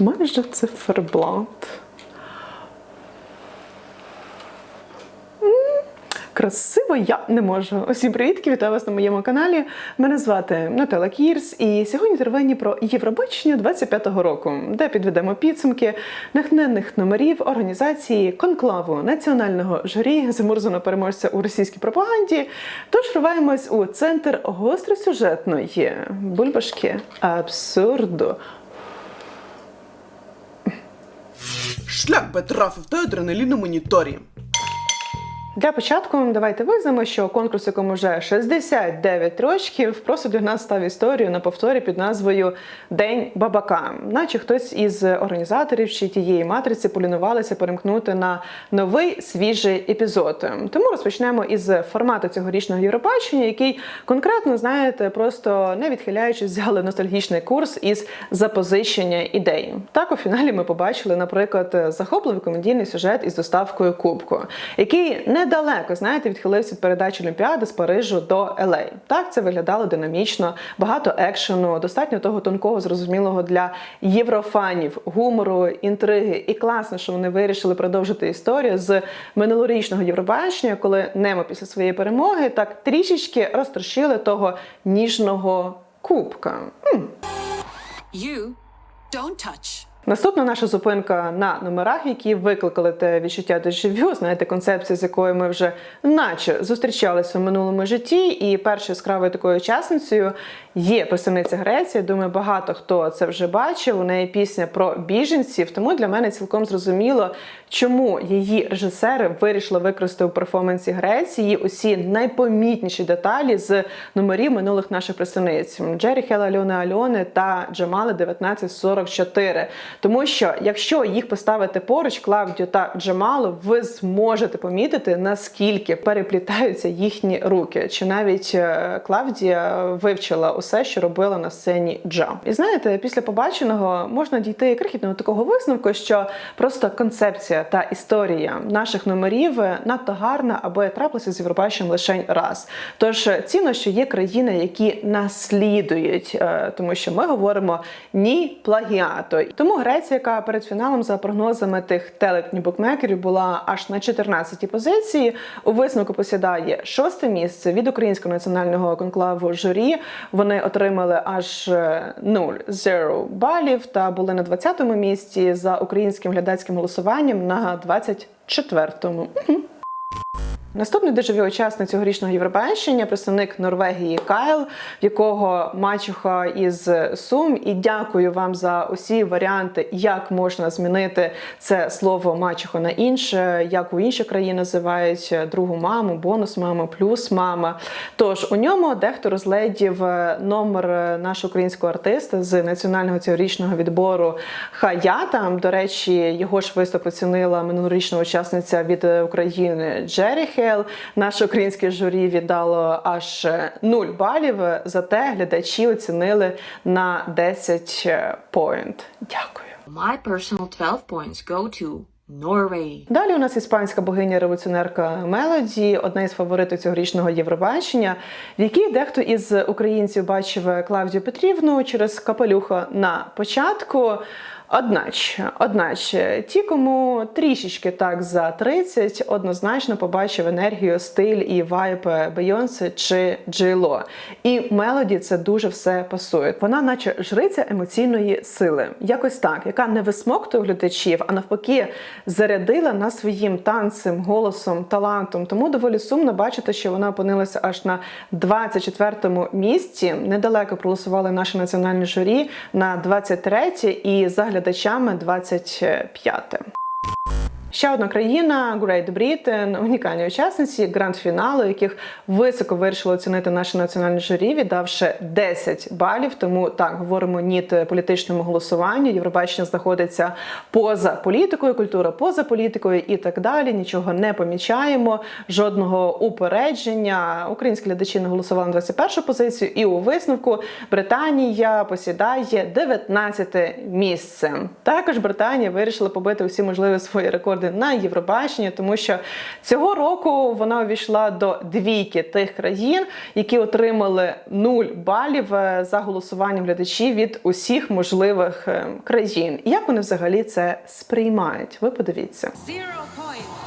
майже циферблат. Красиво я не можу. Усім привітки, вітаю вас на моєму каналі. Мене звати Наталя Кірс, і сьогодні тервені про Євробачення 25-го року, де підведемо підсумки натхненних номерів організації конклаву національного журі замурзаного переможця у російській пропаганді. Тож рваємось у центр гостросюжетної бульбашки абсурду. Шлях би трафив та адреналіну на моніторі. Для початку давайте визнаємо, що конкурс, якому вже 69 років, просто для нас став історією на повторі під назвою День бабака, наче хтось із організаторів чи тієї матриці полінувалися перемкнути на новий свіжий епізод. Тому розпочнемо із формату цьогорічного Євробачення, який конкретно знаєте, просто не відхиляючись, взяли ностальгічний курс із запозичення ідей. Так у фіналі ми побачили, наприклад, захопливий комедійний сюжет із доставкою кубку, який недалеко знаєте відхилився від передачі Олімпіади з Парижу до LA. Так це виглядало динамічно, багато екшену, достатньо того тонкого, зрозумілого для єврофанів, гумору, інтриги. І класно, що вони вирішили продовжити історію з минулорічного Євробачення, коли Немо після своєї перемоги так трішечки розтрощили того ніжного кубка. You don't touch. Наступна наша зупинка на номерах, які викликали те відчуття дежавю, знаєте, концепція, з якою ми вже наче зустрічалися в минулому житті. І першою яскравою такою учасницею є представниця Греції. Думаю, багато хто це вже бачив. У неї пісня про біженців. Тому для мене цілком зрозуміло, чому її режисери вирішили використати у перформансі Греції усі найпомітніші деталі з номерів минулих наших представниць Джері Хела Альони Альони та Джамали 1944. Тому що якщо їх поставити поруч, Клавдію та Джамалу, ви зможете помітити, наскільки переплітаються їхні руки. Чи навіть е, Клавдія вивчила усе, що робила на сцені Джа. І знаєте, після побаченого можна дійти крихітного такого висновку, що просто концепція та історія наших номерів надто гарна, аби трапилася з Євробаченням лише раз. Тож цінно, що є країни, які наслідують, е, тому що ми говоримо ні плагіату. Тому Греція, яка перед фіналом, за прогнозами тих телепні букмекерів, була аж на 14-й позиції. У висновку посідає шосте місце від українського національного конклаву журі. Вони отримали аж е, 0-0 балів та були на 20-му місці за українським глядацьким голосуванням на 24-му. Наступний дежаві учасник цьогорічного Євробачення, представник Норвегії Кайл, в якого мачуха із Сум. І дякую вам за усі варіанти, як можна змінити це слово мачуха на інше, як у інші країни називають другу маму, бонус мама, плюс мама. Тож у ньому дехто розглядів номер нашого українського артиста з національного цьогорічного відбору Хаята. До речі, його ж виступ оцінила минулорічна учасниця від України Джері Хейл. Наше українське журі віддало аж 0 балів. Зате глядачі оцінили на 10 поінт. Дякую. My personal 12 points go to Norway. Далі у нас іспанська богиня-революціонерка Мелоді, одна із фаворитів цьогорічного Євробачення, в якій дехто із українців бачив Клавдію Петрівну через капелюха на початку. Одначе, одначе, ті, кому трішечки так за 30, однозначно побачив енергію, стиль і вайб Бейонсе чи Джейло. І мелоді це дуже все пасує. Вона, наче жриця емоційної сили, якось так, яка не висмоктує глядачів, а навпаки, зарядила нас своїм танцем, голосом, талантом. Тому доволі сумно бачити, що вона опинилася аж на 24-му місці. Недалеко проголосували наше національне журі на 23 і за глядачами 25. Ще одна країна Great Britain, унікальні учасниці гранд-фіналу, яких високо вирішило оцінити наше національне журі, віддавши 10 балів. Тому так говоримо ні політичному голосуванню. Євробачення знаходиться поза політикою, культура поза політикою і так далі. Нічого не помічаємо, жодного упередження. Українські глядачі не голосували на 21 позицію, і у висновку Британія посідає 19 місце. Також Британія вирішила побити усі можливі свої рекорди нагороди на Євробачення, тому що цього року вона увійшла до двійки тих країн, які отримали 0 балів е, за голосуванням глядачів від усіх можливих е, країн. Як вони взагалі це сприймають? Ви подивіться. Zero points.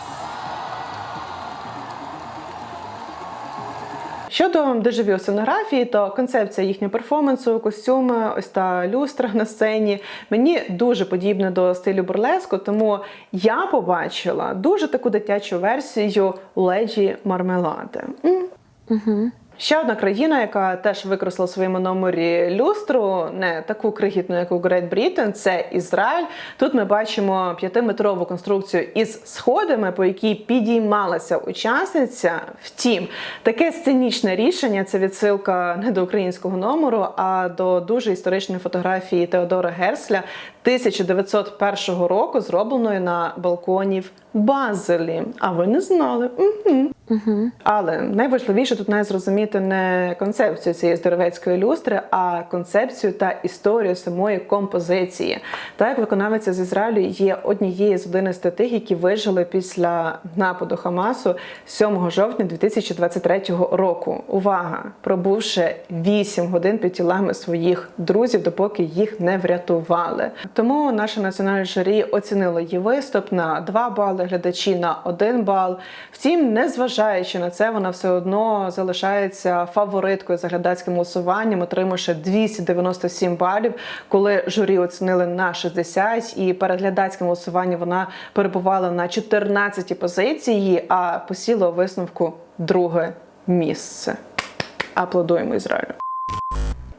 Щодо дежавю сценографії, то концепція їхнього перформансу, костюми, ось та люстра на сцені мені дуже подібна до стилю бурлеску, тому я побачила дуже таку дитячу версію леді мармелади. М. Ще одна країна, яка теж використала в своєму номері люстру, не таку крихітну, як у Great Britain, це Ізраїль. Тут ми бачимо п'ятиметрову конструкцію із сходами, по якій підіймалася учасниця. Втім, таке сценічне рішення це відсилка не до українського номеру, а до дуже історичної фотографії Теодора Герсля 1901 року, зробленої на балконі в Базелі. А ви не знали? Угу. Але найважливіше тут не зрозуміти не концепцію цієї здоровецької люстри, а концепцію та історію самої композиції. Та як виконавиця з Ізраїлю є однією з 11 тих, які вижили після нападу Хамасу 7 жовтня 2023 року. Увага! Пробувши 8 годин під тілами своїх друзів, допоки їх не врятували. Тому наше національне журі оцінило її виступ на 2 бали, глядачі на 1 бал. Втім, незважаючи на це, вона все одно залишається фавориткою за глядацьким голосуванням, отримавши 297 балів, коли журі оцінили на 60, і перед глядацьким голосуванням вона перебувала на 14 позиції, а посіла у висновку друге місце. Аплодуємо Ізраїлю.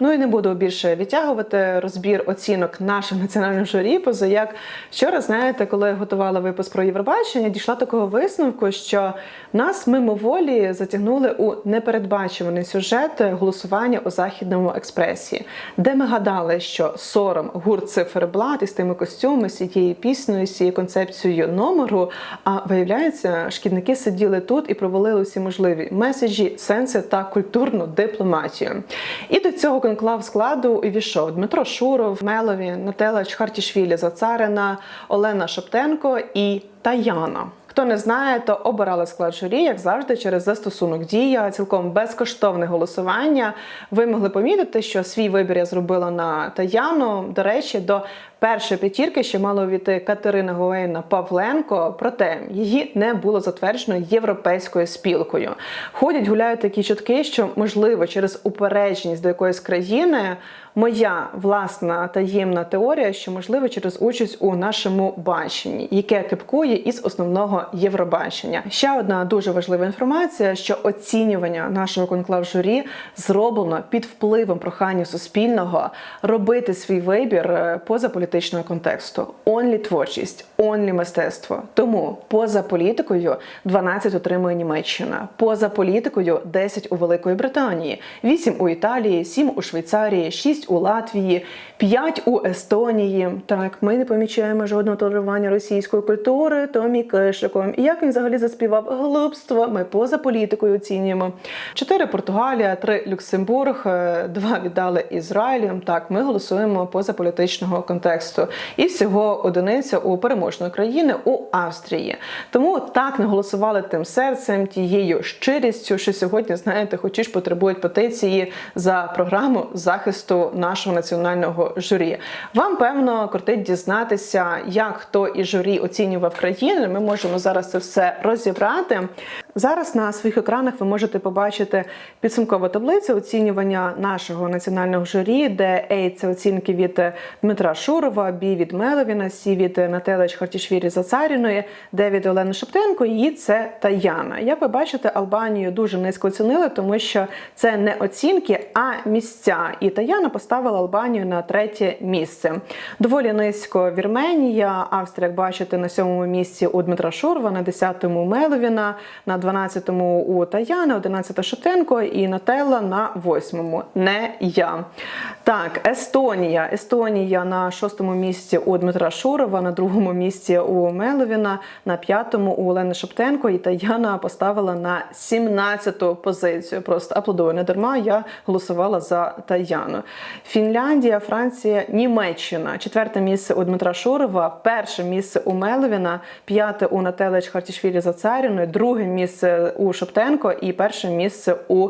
Ну і не буду більше відтягувати розбір оцінок нашим національним журі, поза як вчора, знаєте, коли я готувала випуск про Євробачення, дійшла такого висновку, що нас мимоволі затягнули у непередбачуваний сюжет голосування у західному експресі, де ми гадали, що сором гурт циферблат із тими костюмами, з цією піснею, з цією концепцією номеру. А виявляється, шкідники сиділи тут і провалили всі можливі меседжі, сенси та культурну дипломатію. І до цього конклав складу увійшов Дмитро Шуров, Мелові, Нателла Чхартішвілі Зацарина, Олена Шептенко і Таяна. Хто не знає, то обирали склад журі, як завжди, через застосунок дія, цілком безкоштовне голосування. Ви могли помітити, що свій вибір я зробила на Таяну. До речі, до першої п'ятірки ще мало війти Катерина Говейна Павленко, проте її не було затверджено європейською спілкою. Ходять, гуляють такі чутки, що можливо через упередженість до якоїсь країни. Моя власна таємна теорія, що можливо через участь у нашому баченні, яке кипкує із основного Євробачення. Ще одна дуже важлива інформація: що оцінювання нашого конклав журі зроблено під впливом прохання суспільного робити свій вибір е, поза політичного контексту. Онлі творчість, онлі мистецтво. Тому поза політикою 12 отримує Німеччина, поза політикою 10 у Великої Британії, 8 у Італії, 7 у Швейцарії, 6 у Латвії, 5 у Естонії. Так, ми не помічаємо жодного толерування російської культури Томі Кишиком. І як він взагалі заспівав глупство? Ми поза політикою оцінюємо. 4 Португалія, 3 Люксембург, 2 віддали Ізраїлю. Так, ми голосуємо поза політичного контексту. І всього одиниця у переможної країни у Австрії. Тому так не голосували тим серцем, тією щирістю, що сьогодні, знаєте, хочеш потребують петиції за програму захисту нашого національного журі. Вам певно кортить дізнатися, як хто і журі оцінював країни. Ми можемо зараз це все розібрати. Зараз на своїх екранах ви можете побачити підсумкову таблицю оцінювання нашого національного журі, де A – це оцінки від Дмитра Шурова, B – від Меловіна, C – від Нателич Хартішвірі Зацаріної, D – від Олени Шептенко, і це Таяна. Як ви бачите, Албанію дуже низько оцінили, тому що це не оцінки, а місця. І Таяна поставила Албанію на третє місце. Доволі низько Вірменія, Австрія, як бачите, на сьомому місці у Дмитра Шурова, на десятому Меловіна, на 12-му у Таяни, 11-та Шутенко і Нателла на 8-му. Не я. Так, Естонія. Естонія на 6-му місці у Дмитра Шурова, на другому місці у Меловіна, на п'ятому у Олени Шептенко. І Таяна поставила на 17-ту позицію. Просто аплодую. Не дарма я голосувала за Таяну. Фінляндія, Франція, Німеччина. Четверте місце у Дмитра Шурова, перше місце у Меловіна, п'яте у Нателич Хартішвілі Зацаріної, друге місце у Шептенко і перше місце у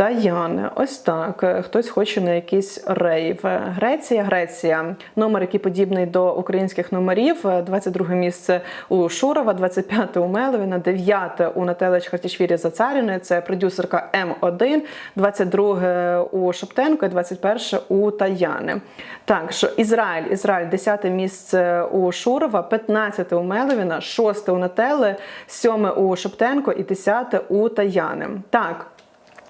Таяни. Ось так. Хтось хоче на якийсь рейв. Греція, Греція. Номер, який подібний до українських номерів. 22 місце у Шурова, 25 у Меловіна, 9 у Нателич Хартішвілі Зацаріної. Це продюсерка М1, 22 у Шептенко і 21 у Таяни. Так, що Ізраїль, Ізраїль, 10 місце у Шурова, 15 у Меловіна, 6 у Нателли, 7 у Шептенко і 10 у Таяни. Так.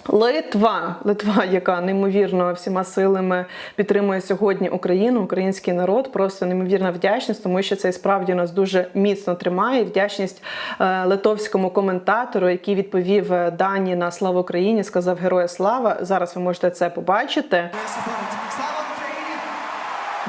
Литва, Литва, яка неймовірно всіма силами підтримує сьогодні Україну, український народ, просто неймовірна вдячність, тому що це справді нас дуже міцно тримає. Вдячність е, литовському коментатору, який відповів е, дані на славу Україні, сказав Героя слава. Зараз ви можете це побачити.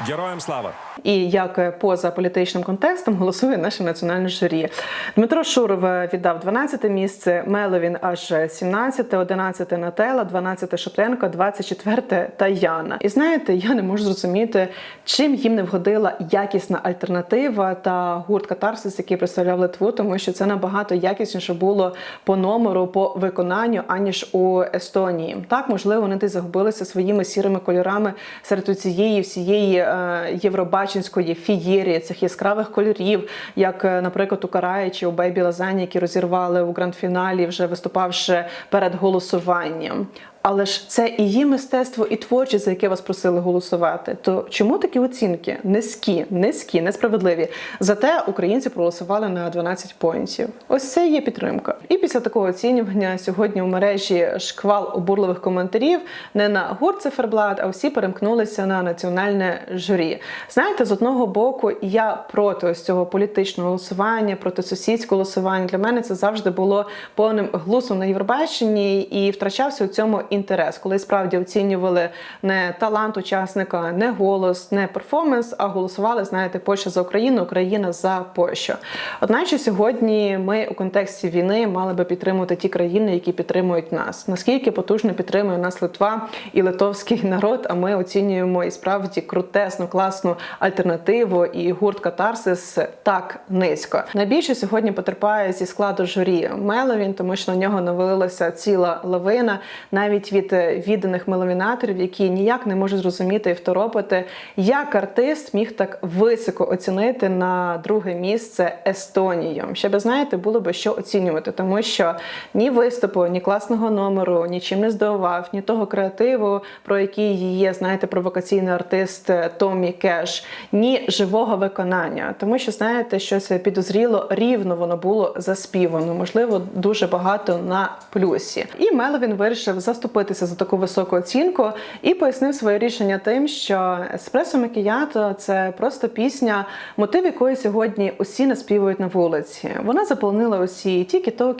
Героям слава! І як е, поза політичним контекстом голосує наше національне журі. Дмитро Шуров е, віддав 12 місце, Меловін аж 17, 11 Нателла, 12 Шептенко, 24 Таяна. І знаєте, я не можу зрозуміти, чим їм не вгодила якісна альтернатива та гурт Катарсис, який представляв Литву, тому що це набагато якісніше було по номеру, по виконанню, аніж у Естонії. Так, можливо, вони десь загубилися своїми сірими кольорами серед цієї всієї е, євробачинської фієрії, цих яскравих кольорів, як, е, наприклад, у Караї чи у Бейбі Лазані, які розірвали у гранд-фіналі, вже виступавши перед голосуванням. Але ж це і є мистецтво, і творчість, за яке вас просили голосувати. То чому такі оцінки низькі, низькі, несправедливі? Зате українці проголосували на 12 поінтів. Ось це є підтримка. І після такого оцінювання сьогодні в мережі шквал обурливих коментарів не на гурт циферблат, а всі перемкнулися на національне журі. Знаєте, з одного боку, я проти ось цього політичного голосування, проти сусідського голосування. Для мене це завжди було повним глузом на Євробаченні і втрачався у цьому інтерес, коли справді оцінювали не талант учасника, не голос, не перформанс, а голосували, знаєте, Польща за Україну, Україна за Польщу. Одначе сьогодні ми у контексті війни мали би підтримувати ті країни, які підтримують нас. Наскільки потужно підтримує нас Литва і литовський народ? А ми оцінюємо і справді крутесну, класну альтернативу і гурт Катарсис так низько. Найбільше сьогодні потерпає зі складу журі Меловін, тому що на нього навалилася ціла лавина, навіть від е, відданих меловінаторів, які ніяк не можуть зрозуміти і второпити, як артист міг так високо оцінити на друге місце Естонію. Ще би знаєте, було би що оцінювати, тому що ні виступу, ні класного номеру, нічим не здивував, ні того креативу, про який є, знаєте, провокаційний артист е, Томі Кеш, ні живого виконання. Тому що знаєте, щось підозріло рівно воно було заспівано, можливо, дуже багато на плюсі. І Меловін вирішив заступитися за таку високу оцінку і пояснив своє рішення тим, що еспресо Макіято це просто пісня, мотив якої сьогодні усі наспівують на вулиці. Вона заполонила усі тік-ток,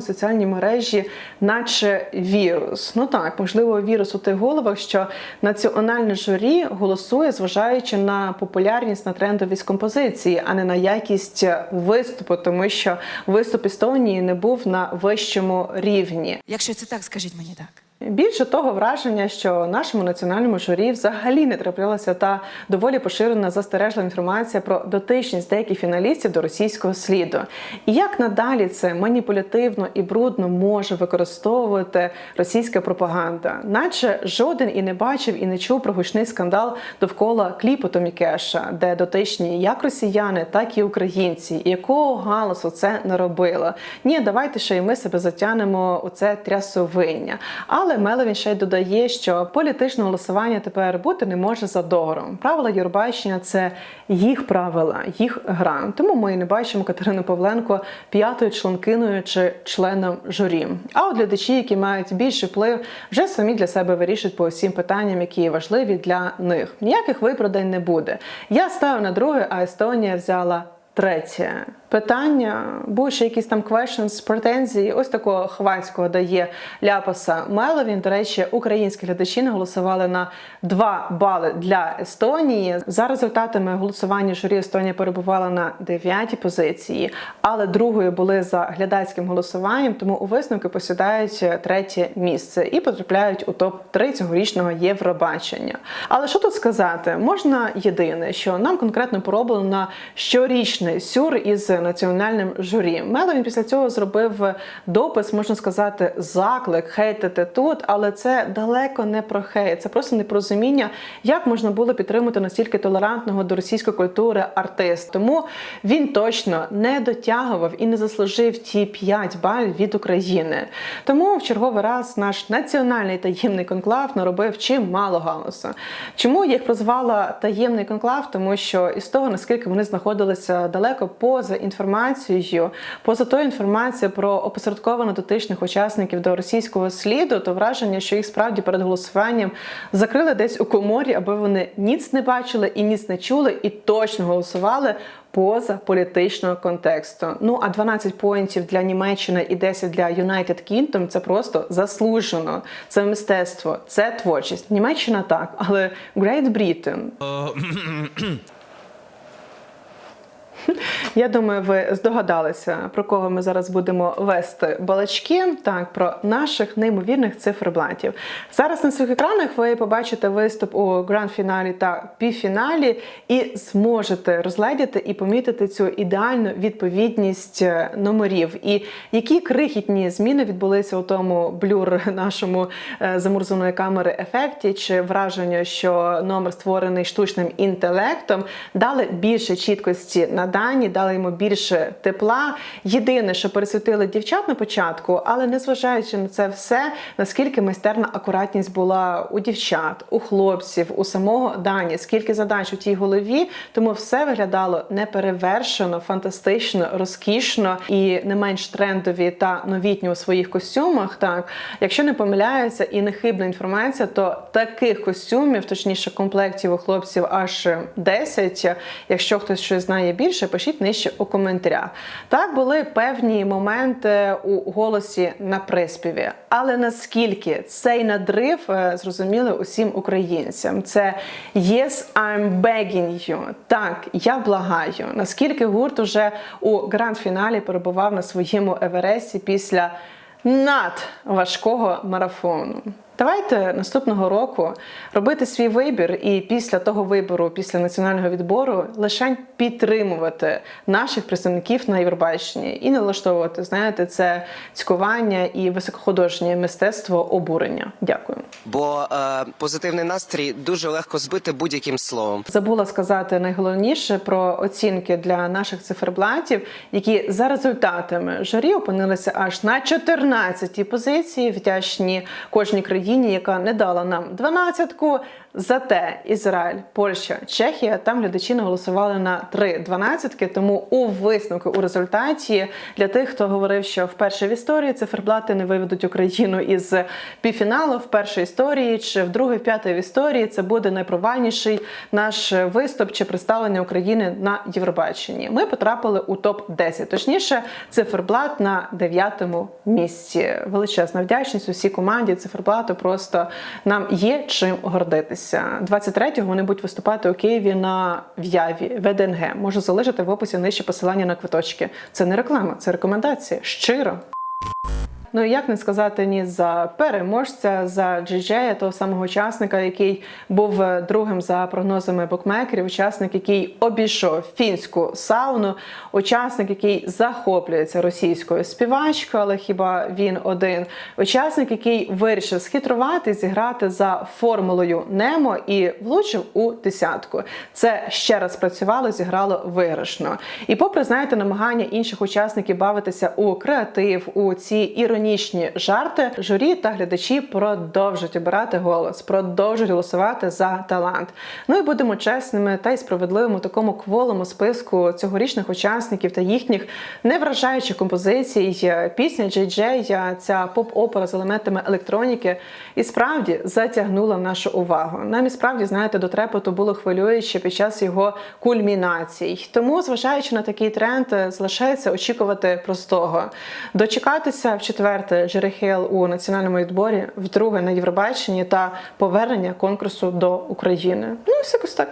соціальні мережі, наче вірус. Ну так, можливо, вірус у тих головах, що національне журі голосує, зважаючи на популярність на трендовість композиції, а не на якість виступу, тому що виступ Естонії не був на вищому рівні. Якщо це так, скажіть мені так. Більше того, враження, що нашому національному журі взагалі не траплялася та доволі поширена застережна інформація про дотичність деяких фіналістів до російського сліду. І як надалі це маніпулятивно і брудно може використовувати російська пропаганда, наче жоден і не бачив і не чув про гучний скандал довкола кліпу Томі де дотичні як росіяни, так і українці, якого галасу це наробило. Ні, давайте ще й ми себе затянемо у це трясовиння. Але Меловін ще й додає, що політичне голосування тепер бути не може за договором. Правила Євробачення – це їх правила, їх гра. Тому ми не бачимо Катерину Павленко п'ятою членкиною чи членом журі. А от глядачі, які мають більший вплив, вже самі для себе вирішують по усім питанням, які важливі для них. Ніяких виправдань не буде. Я ставив на друге, а Естонія взяла Третє питання, були ще якісь там questions, претензії. Ось такого хвацького дає ляпаса Меловін. До речі, українські глядачі наголосували на 2 бали для Естонії. За результатами голосування журі Естонія перебувала на 9 позиції, але другою були за глядацьким голосуванням, тому у висновки посідають третє місце і потрапляють у топ 3 цьогорічного Євробачення. Але що тут сказати? Можна єдине, що нам конкретно пороблено на щорічний сюр із національним журі. Меловін після цього зробив допис, можна сказати, заклик хейтити тут, але це далеко не про хейт, це просто непорозуміння, як можна було підтримати настільки толерантного до російської культури артист. Тому він точно не дотягував і не заслужив ті 5 балів від України. Тому в черговий раз наш національний таємний конклав наробив чимало галасу. Чому я їх прозвала таємний конклав? Тому що із того, наскільки вони знаходилися далеко поза інформацією, поза тою інформацією про опосередковано дотичних учасників до російського сліду, то враження, що їх справді перед голосуванням закрили десь у коморі, аби вони ніц не бачили і ніц не чули, і точно голосували. Поза політичного контексту. Ну а 12 поінтів для Німеччини і 10 для United Kingdom – це просто заслужено. Це мистецтво, це творчість. Німеччина так, але Great Britain Я думаю, ви здогадалися, про кого ми зараз будемо вести балачки. Так, про наших неймовірних циферблатів. Зараз на своїх екранах ви побачите виступ у гранд-фіналі та півфіналі і зможете розгледіти і помітити цю ідеальну відповідність е, номерів. І які крихітні зміни відбулися у тому блюр нашому е, замурзаної камери ефекті, чи враження, що номер створений штучним інтелектом, дали більше чіткості на дані, дали йому більше тепла. Єдине, що пересвітили дівчат на початку, але незважаючи на це все, наскільки майстерна акуратність була у дівчат, у хлопців, у самого Дані, скільки задач у тій голові, тому все виглядало неперевершено, фантастично, розкішно і не менш трендові та новітні у своїх костюмах. Так, якщо не помиляюся і не хибна інформація, то таких костюмів, точніше комплектів у хлопців аж 10. Якщо хтось щось знає більше, пишіть нижче у коментарях. Так були певні моменти у голосі на приспіві, але наскільки цей надрив е, зрозуміли усім українцям? Це Yes, I'm begging you. Так, я благаю. Наскільки гурт уже у гранд-фіналі перебував на своєму Евересті після надважкого марафону. Давайте наступного року робити свій вибір, і після того вибору, після національного відбору, лише підтримувати наших представників на Євробаченні і не влаштовувати, знаєте, це цькування і високохудожнє мистецтво обурення. Дякую. Бо е, позитивний настрій дуже легко збити будь-яким словом. Забула сказати найголовніше про оцінки для наших циферблатів, які за результатами журі опинилися аж на 14-й позиції. Вдячні кожній країні, яка не дала нам 12-ку. Зате Ізраїль, Польща, Чехія там глядачі наголосували на три дванадцятки. Тому у висновку у результаті для тих, хто говорив, що вперше в історії циферблати не виведуть Україну із півфіналу в першій історії, чи в другій, п'ятій в історії це буде найпровальніший наш виступ чи представлення України на Євробаченні. Ми потрапили у топ 10 Точніше, циферблат на дев'ятому місці. Величезна вдячність усій команді циферблату. Просто нам є чим гордитися. 23-го вони будуть виступати у Києві на в'яві ВДНГ. Можу залишити в описі нижче посилання на квиточки. Це не реклама, це рекомендація. Щиро. Ну як не сказати ні за переможця, за Джеджея, того самого учасника, який був другим за прогнозами букмекерів, учасник, який обійшов фінську сауну, учасник, який захоплюється російською співачкою, але хіба він один? Учасник, який вирішив схитрувати, зіграти за формулою Немо і влучив у десятку. Це ще раз працювало, зіграло виграшно. І попри знаєте, намагання інших учасників бавитися у креатив, у ці іронічні іронічні жарти, журі та глядачі продовжують обирати голос, продовжують голосувати за талант. Ну і будемо чесними та й справедливими у такому кволому списку цьогорічних учасників та їхніх не вражаючих композицій. Пісня Джей Джей, ця поп-опера з елементами електроніки, і справді затягнула нашу увагу. Нам і справді, знаєте, до трепету було хвилююче під час його кульмінацій. Тому, зважаючи на такий тренд, залишається очікувати простого. Дочекатися в четверте Джерехел у національному відборі, вдруге на Євробаченні та повернення конкурсу до України. Ну, ось якось так.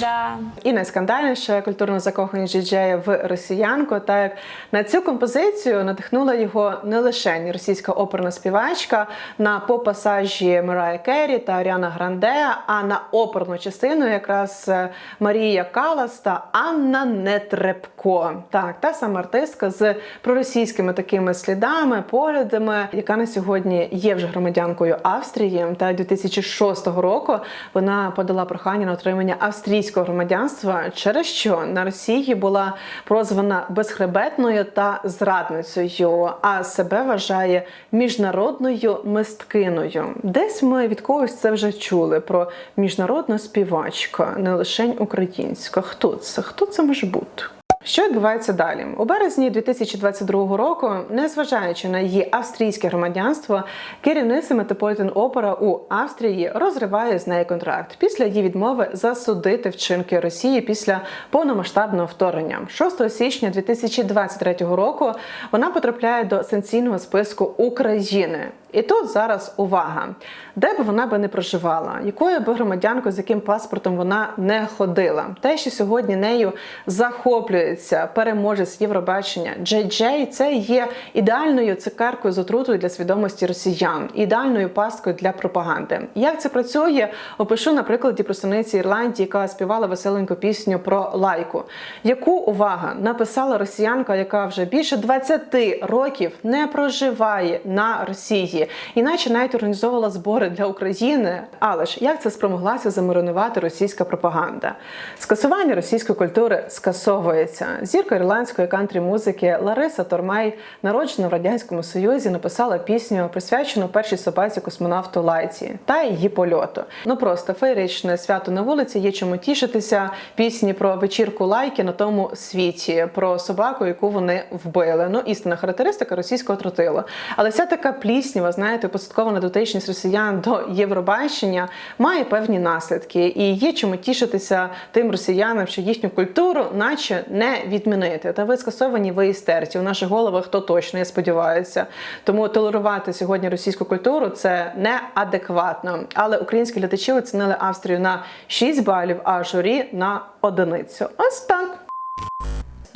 Да. І найскандальніше культурно закоханість діджея в росіянку. Так як на цю композицію надихнула його не лише російська оперна співачка на поп-пасажі Мирая Керрі та Аріана Гранде, а на оперну частину якраз е, Марія Калас та Анна Нетребко. Так, та сама артистка з проросійськими такими слідами, поглядами, яка на сьогодні є вже громадянкою Австрії. Та 2006 року вона подала прохання на отримання австрійського громадянства, через що на Росії була прозвана безхребетною та зрадницею, а себе вважає міжнародною мисткиною. Десь ми від когось це вже чули про міжнародну співачку, не лише українська. Хто це? Хто це може бути? Що відбувається далі? У березні 2022 року, незважаючи на її австрійське громадянство, керівниця Metropolitan Opera у Австрії розриває з нею контракт після її відмови засудити вчинки Росії після повномасштабного вторгнення. 6 січня 2023 року вона потрапляє до санкційного списку України. І тут зараз увага, де б вона би не проживала, якою би громадянкою, з яким паспортом вона не ходила. Те, що сьогодні нею захоплюється переможець Євробачення Джей Джей, це є ідеальною цукеркою з отрутою для свідомості росіян, ідеальною пасткою для пропаганди. Як це працює, опишу на прикладі представниці Ірландії, яка співала веселеньку пісню про лайку, яку увага написала росіянка, яка вже більше 20 років не проживає на Росії, іначе навіть організовувала збори для України. Але ж як це спромоглася замаринувати російська пропаганда? Скасування російської культури скасовується. Зірка ірландської кантрі музики Лариса Тормей, народжена в радянському союзі, написала пісню, присвячену першій собаці космонавту Лайці та її польоту. Ну просто феєричне свято на вулиці. Є чому тішитися. Пісні про вечірку лайки на тому світі, про собаку, яку вони вбили. Ну істинна характеристика російського тротилу. Але вся така плісніва, знаєте, посадкова дотичність росіян до Євробачення має певні наслідки, і є чому тішитися тим росіянам, що їхню культуру, наче не відмінити. Та ви скасовані, ви і стерті. У наших головах то точно, я сподіваюся. Тому толерувати сьогодні російську культуру це неадекватно. Але українські глядачі оцінили Австрію на 6 балів, а журі на одиницю. Ось так.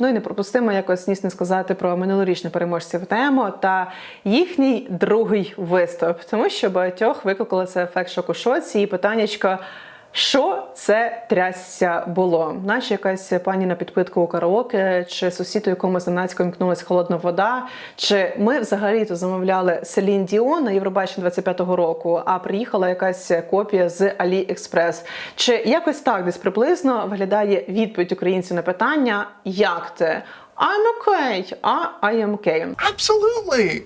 Ну і непропустимо якось ніс не сказати про минулорічних переможців тему та їхній другий виступ, тому що багатьох викликало це ефект шоку шоці і питаннячко. Що це трясся було? Наче якась пані на підпитку у караоке, чи сусід, у якому зненацька вмкнулася холодна вода, чи ми взагалі-то замовляли Селін Діон на Євробачення 25-го року, а приїхала якась копія з AliExpress. Чи якось так десь приблизно виглядає відповідь українців на питання, як ти? I'm okay, а I am okay. Absolutely.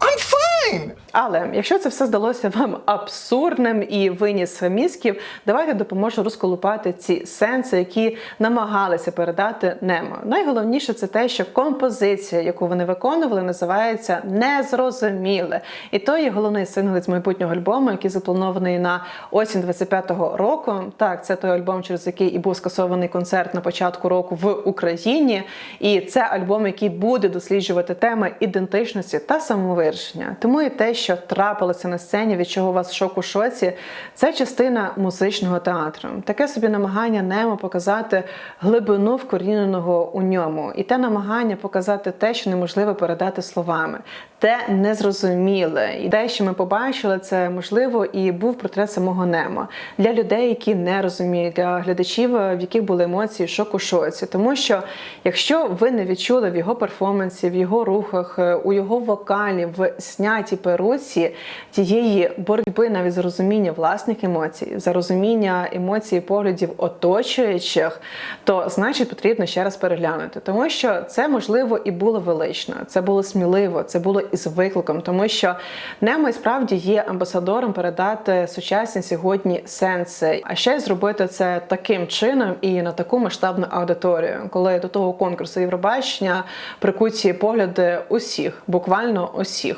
I'm fine. Але якщо це все здалося вам абсурдним і виніс мізків, давайте допоможу розколупати ці сенси, які намагалися передати Немо. Найголовніше це те, що композиція, яку вони виконували, називається Незрозуміле. І то є головний сингл з майбутнього альбому, який запланований на осінь 25-го року. Так, це той альбом, через який і був скасований концерт на початку року в Україні. І це альбом, який буде досліджувати теми ідентичності та самовираження. Тому і те, що трапилося на сцені, від чого у вас шок у шоці, це частина музичного театру. Таке собі намагання Немо показати глибину вкоріненого у ньому, і те намагання показати те, що неможливо передати словами, те незрозуміле. І те, що ми побачили, це можливо і був портрет самого Немо для людей, які не розуміють, для глядачів, в яких були емоції шок у шоці. Тому що якщо ви не відчули в його перформансі, в його рухах, у його вокалі, в знятті, тій перуці тієї боротьби навіть за розуміння власних емоцій, за розуміння емоцій поглядів оточуючих, то значить потрібно ще раз переглянути, тому що це можливо і було велично, це було сміливо, це було із викликом, тому що Немо і справді є амбасадором передати сучасні сьогодні сенси, а ще й зробити це таким чином і на таку масштабну аудиторію, коли до того конкурсу Євробачення прикуті погляди усіх, буквально усіх.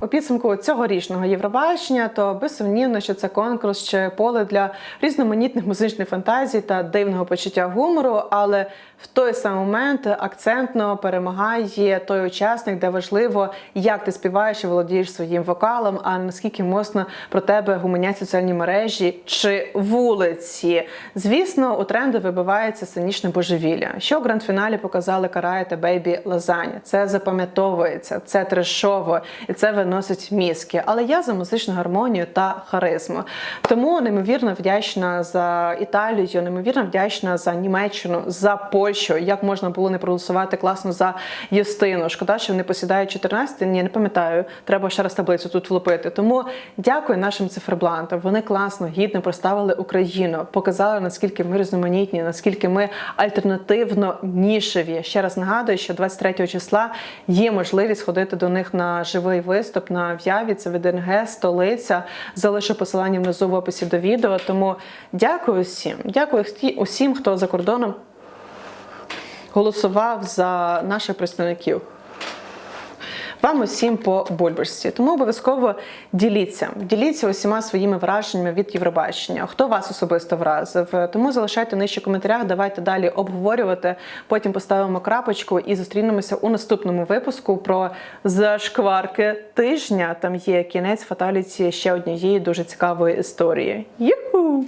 У підсумку цьогорічного Євробачення, то безсумнівно, що це конкурс чи поле для різноманітних музичних фантазій та дивного почуття гумору, але в той самий момент акцентно перемагає той учасник, де важливо, як ти співаєш і володієш своїм вокалом, а наскільки моцно про тебе гуманять соціальні мережі чи вулиці. Звісно, у тренди вибивається сценічне божевілля. Що у гранд-фіналі показали Карая та Бейбі Лазаня. Це запам'ятовується, це трешово і це виносить мізки. Але я за музичну гармонію та харизму. Тому неймовірно вдячна за Італію, неймовірно вдячна за Німеччину, за Польщу. Як можна було не проголосувати класно за Юстину? Шкода, що вони посідають 14, Ні, не пам'ятаю. Треба ще раз таблицю тут влупити. Тому дякую нашим циферблантам. Вони класно, гідно представили Україну, показали наскільки ми різноманітні, наскільки ми альтернативно нішеві. Ще раз нагадую, що 23 числа є можливість ходити до них на живий виступ на в'яві. Це ВДНГ, столиця. Залишу посилання внизу в описі до відео. Тому дякую всім. Дякую усім, хто за кордоном голосував за наших представників. Вам усім по бульбашці. Тому обов'язково діліться. Діліться усіма своїми враженнями від Євробачення. Хто вас особисто вразив? Тому залишайте нижче в коментарях. Давайте далі обговорювати. Потім поставимо крапочку і зустрінемося у наступному випуску про зашкварки тижня. Там є кінець фаталіті ще однієї дуже цікавої історії. Юху!